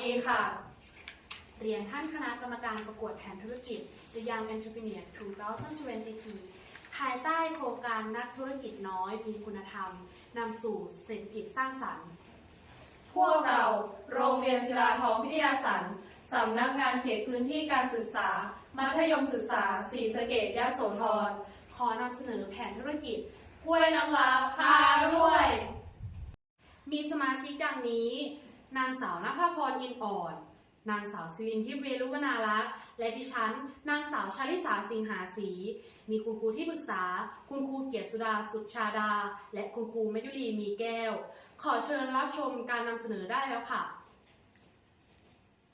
ดีค่ะ เรียนท่านคณะกรรมการประกวดแผนธุรกิจ The Young Entrepreneur 2020ภายใต้โครงการนักธุรกิจน้อยมีคุณธรรมนำสู่เศรษฐกิจสร้างสรรค์ พวกเราโรงเรียนศิลาทองพิทยาสันสำนักงานเขตพื้นที่การศึกษา มัธยมศึกษาศรีสะเกดยะโสธรขอนำเสนอแผนธุรกิจห้วยน้ำว้าพารวย มีสมาชิกดังนี้ นางสาวนภาพรอินอ่อน นางสาวสิรินทิพย์เวรุวนารักษ์และดิฉัน นางสาวชาลิสาสิงหาศรีมีคุณครูที่ปรึกษา คุณครูเกียรติสุดาสุดชาดา และคุณครูมยุรีมีแก้ว ขอเชิญรับชมการนำเสนอได้แล้วค่ะ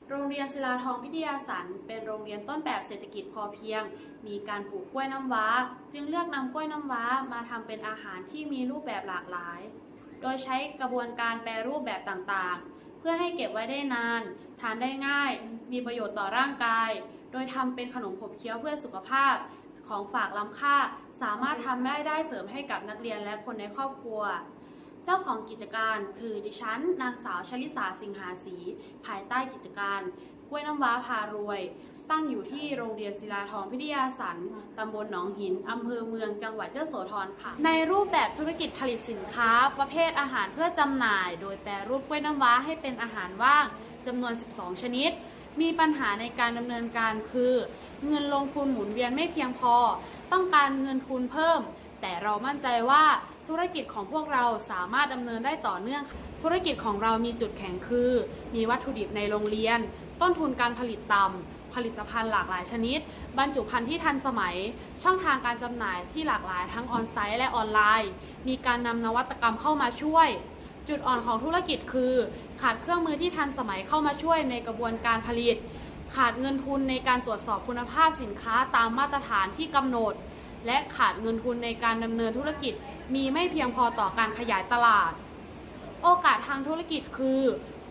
โรงเรียนศิลาทองพิทยาสันเป็นโรงเรียนต้นแบบเศรษฐกิจพอเพียง มีการปลูกกล้วยน้ำว้า จึงเลือกนำกล้วยน้ำว้ามาทำเป็นอาหารที่มีรูปแบบหลากหลาย โดยใช้กระบวนการแปรรูปแบบต่างๆ เพื่อให้เก็บไว้ได้นาน ทานได้ง่าย มีประโยชน์ต่อร่างกาย โดยทำเป็นขนมขบเคี้ยวเพื่อสุขภาพของฝากล้ำค่า สามารถทำได้ได้เสริมให้กับนักเรียนและคนในครอบครัว เจ้าของกิจการคือดิฉัน นางสาวชลิสาสิงหาศรีภายใต้กิจการ กล้วยน้ำว้าพารวย ตั้งอยู่ที่โรงเรียนศิลาทองพิทยาสันตำบลหนองหินอำเภอเมืองจังหวัดยโสธรค่ะ ในรูปแบบธุรกิจผลิตสินค้า ประเภทอาหารเพื่อจำหน่าย โดยแปรรูปกล้วยน้ำว้าให้เป็นอาหารว่างจำนวน 12 ชนิด มีปัญหาในการดำเนินการคือ เงินลงทุนหมุนเวียนไม่เพียงพอ ต้องการเงินทุนเพิ่ม แต่เรามั่นใจว่าธุรกิจของพวกเราสามารถดำเนินได้ต่อเนื่อง ธุรกิจของเรามีจุดแข็งคือ มีวัตถุดิบในโรงเรียน ต้นทุนการผลิตต่ำผลิตภัณฑ์หลากหลายชนิด บรรจุภัณฑ์ที่ทันสมัย ช่องทางการจำหน่ายที่หลากหลายทั้งออนไซต์และออนไลน์ มีการนำนวัตกรรมเข้ามาช่วย จุดอ่อนของธุรกิจคือ ขาดเครื่องมือที่ทันสมัยเข้ามาช่วยในกระบวนการผลิต ขาดเงินทุนในการตรวจสอบคุณภาพสินค้าตามมาตรฐานที่กำหนด และขาดเงินทุนในการดำเนินธุรกิจ มีไม่เพียงพอต่อการขยายตลาด โอกาสทางธุรกิจคือ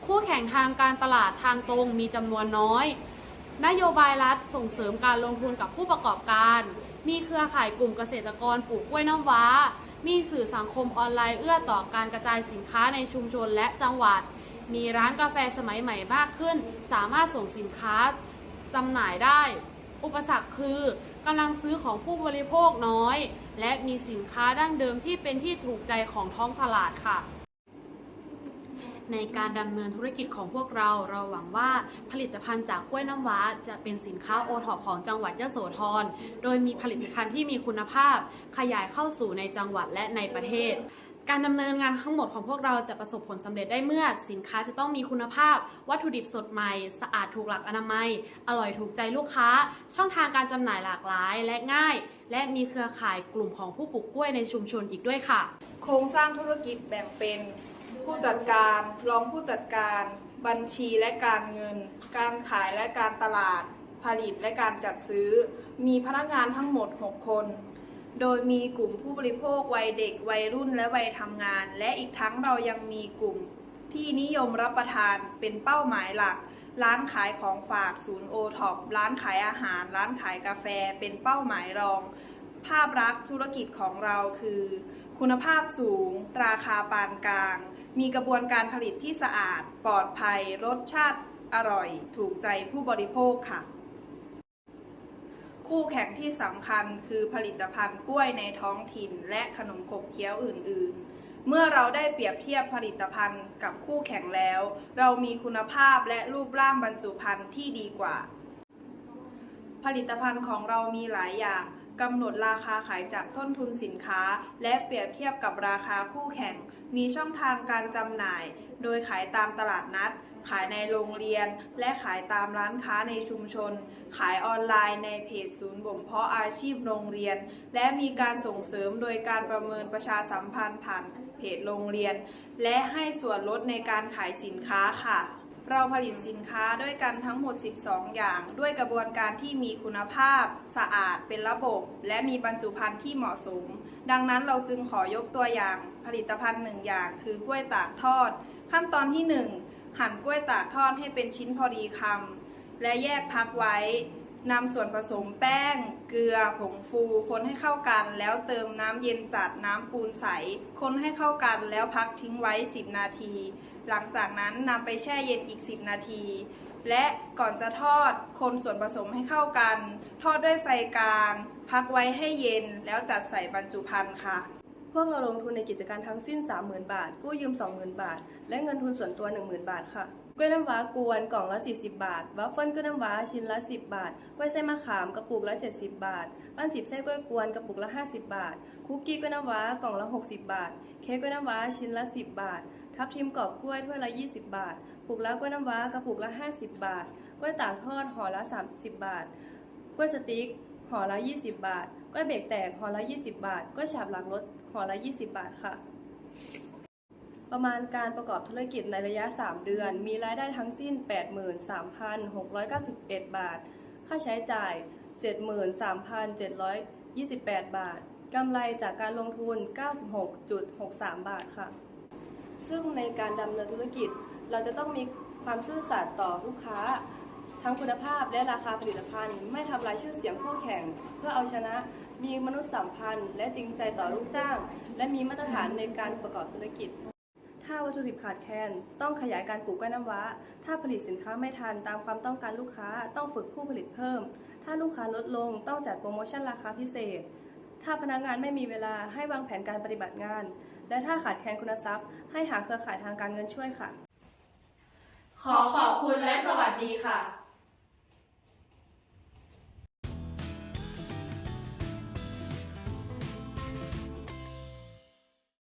คู่แข่งทางการตลาดทางตรงมีจำนวนน้อย นโยบายรัฐส่งเสริมการลงทุนกับผู้ประกอบการ มีเครือข่ายกลุ่มเกษตรกรปลูกกล้วยน้ำว้า มีสื่อสังคมออนไลน์เอื้อต่อการกระจายสินค้าในชุมชนและจังหวัด มีร้านกาแฟสมัยใหม่มากขึ้น สามารถส่งสินค้าจำหน่ายได้ อุปสรรคคือ กำลังซื้อของผู้บริโภคน้อย และมีสินค้าดั้งเดิมที่เป็นที่ถูกใจของท้องตลาดค่ะในการดำเนินธุรกิจของพวกเรา เราหวังว่าผลิตภัณฑ์จากกล้วยน้ำว้า จะเป็นสินค้าโอท็อปของจังหวัดยะโสธร โดยมีผลิตภัณฑ์ที่มีคุณภาพ ขยายเข้าสู่ในจังหวัดและในประเทศ การดำเนินงานทั้งหมดของพวกเราจะประสบผลสำเร็จได้เมื่อ สินค้าจะต้องมีคุณภาพ วัตถุดิบสดใหม่ สะอาดถูกหลักอนามัย อร่อยถูกใจลูกค้า ช่องทางการจำหน่ายหลากหลายและง่าย และมีเครือข่ายกลุ่มของผู้ปลูกกล้วยในชุมชนอีกด้วยค่ะ โครงสร้างธุรกิจแบ่งเป็น ผู้จัดการรองผู้จัดการ บัญชีและการเงิน การขายและการตลาด ผลิตและการจัดซื้อ มีพนักงานทั้งหมด 6 คน โดยมีกลุ่มผู้บริโภควัยเด็กวัยรุ่นและวัยทำงาน และอีกทั้งเรายังมีกลุ่มที่นิยมรับประทานเป็นเป้าหมายหลัก ร้านขายของฝากศูนย์โอท็อปร้านขายอาหาร ร้านขายกาแฟ เป็นเป้าหมายรอง ภาพลักษณ์ธุรกิจของเราคือ คุณภาพสูง ราคาปานกลาง มีกระบวนการผลิตที่สะอาด ปลอดภัย รสชาติอร่อย ถูกใจผู้บริโภคค่ะ คู่แข่งที่สำคัญคือผลิตภัณฑ์กล้วยในท้องถิ่น และขนมขบเคี้ยวอื่น ๆ เมื่อเราได้เปรียบเทียบผลิตภัณฑ์กับคู่แข่งแล้ว เรามีคุณภาพและรูปร่างบรรจุภัณฑ์ที่ดีกว่า ผลิตภัณฑ์ของเรามีหลายอย่างกำหนดราคาขายจากต้นทุนสินค้า และเปรียบเทียบกับราคาคู่แข่ง มีช่องทางการจำหน่าย โดยขายตามตลาดนัด ขายในโรงเรียน และขายตามร้านค้าในชุมชน ขายออนไลน์ในเพจศูนย์บ่มเพาะอาชีพโรงเรียน และมีการส่งเสริมโดยการประเมินประชาสัมพันธ์ผ่านเพจโรงเรียน และให้ส่วนลดในการขายสินค้าค่ะเราผลิตสินค้าด้วยกันทั้งหมด 12 อย่าง ด้วยกระบวนการที่มีคุณภาพ สะอาด เป็นระบบ และมีบรรจุภัณฑ์ที่เหมาะสม ดังนั้นเราจึงขอยกตัวอย่าง ผลิตภัณฑ์หนึ่งอย่าง คือกล้วยตากทอด ขั้นตอนที่ 1 หั่นกล้วยตากทอดให้เป็นชิ้นพอดีคำและแยกพักไว้นำส่วนผสมแป้ง เกลือ ผงฟู คนให้เข้ากัน แล้วเติมน้ำเย็นจัดน้ำปูนใส คนให้เข้ากันแล้วพักทิ้งไว้ 10 นาที หลังจากนั้นนำไปแช่เย็นอีก 10 นาที และก่อนจะทอด คนส่วนผสมให้เข้ากัน ทอดด้วยไฟกลาง พักไว้ให้เย็นแล้วจัดใส่บรรจุภัณฑ์ค่ะ วกเราลงทุนในกิจการทั้งสิ้น 30,000 บาท กู้ยืม 20,000 บาท และเงินทุนส่วนตัว 10,000 บาทค่ะกล้วยน้ำว้ากวนกล่องละ 40 บาทวัฟเฟิลกล้วยน้ำว้าชิ้นละ 10 บาทกล้วยไส้มะขามกระปุกละ 70 บาทปั้นสิบไส้กล้วยกวนกระปุกละ 50 บาท คุกกี้กล้วยน้ำว้ากล่องละ 60 บาท เค้กกล้วยน้ำว้าชิ้นละ 10 บาท ทับทิมกรอบกล้วยถ้วยละ 20 บาทปุกละกล้วยน้ำว้ากระปุกละ 50 บาทกล้วยตากทอดห่อละ 30 บาทกล้วยสติ๊ก ห่อละ 20 บาทกล้วยเบรกแตกห่อละ 20 บาทกล้วยฉาบหลังรถห่อละ 20 บาทค่ะ ประมาณการประกอบธุรกิจในระยะ 3 เดือน มีรายได้ทั้งสิ้น 83,691 บาท ค่าใช้จ่าย 73,728 บาท กำไรจากการลงทุน 96.63 บาทค่ะ ซึ่งในการดำเนินธุรกิจเราจะต้องมีความซื่อสัตย์ต่อลูกค้า ทั้งคุณภาพและราคาผลิตภัณฑ์ ไม่ทำลายชื่อเสียงคู่แข่ง เพื่อเอาชนะมีมนุษยสัมพันธ์ และจริงใจต่อลูกจ้าง และมีมาตรฐานในการประกอบธุรกิจ ถ้าวัตถุดิบขาดแคลนต้องขยายการปลูกกล้วยน้ำว้า ถ้าผลิตสินค้าไม่ทันตามความต้องการลูกค้า ต้องฝึกผู้ผลิตเพิ่ม ถ้าลูกค้าลดลงต้องจัดโปรโมชั่นราคาพิเศษ ถ้าพนักงานไม่มีเวลาให้วางแผนการปฏิบัติงาน และถ้าขาดแคลนคุณทรัพย์ ให้หาเครือข่ายทางการเงินช่วยค่ะ ขอขอบคุณและสวัสดีค่ะ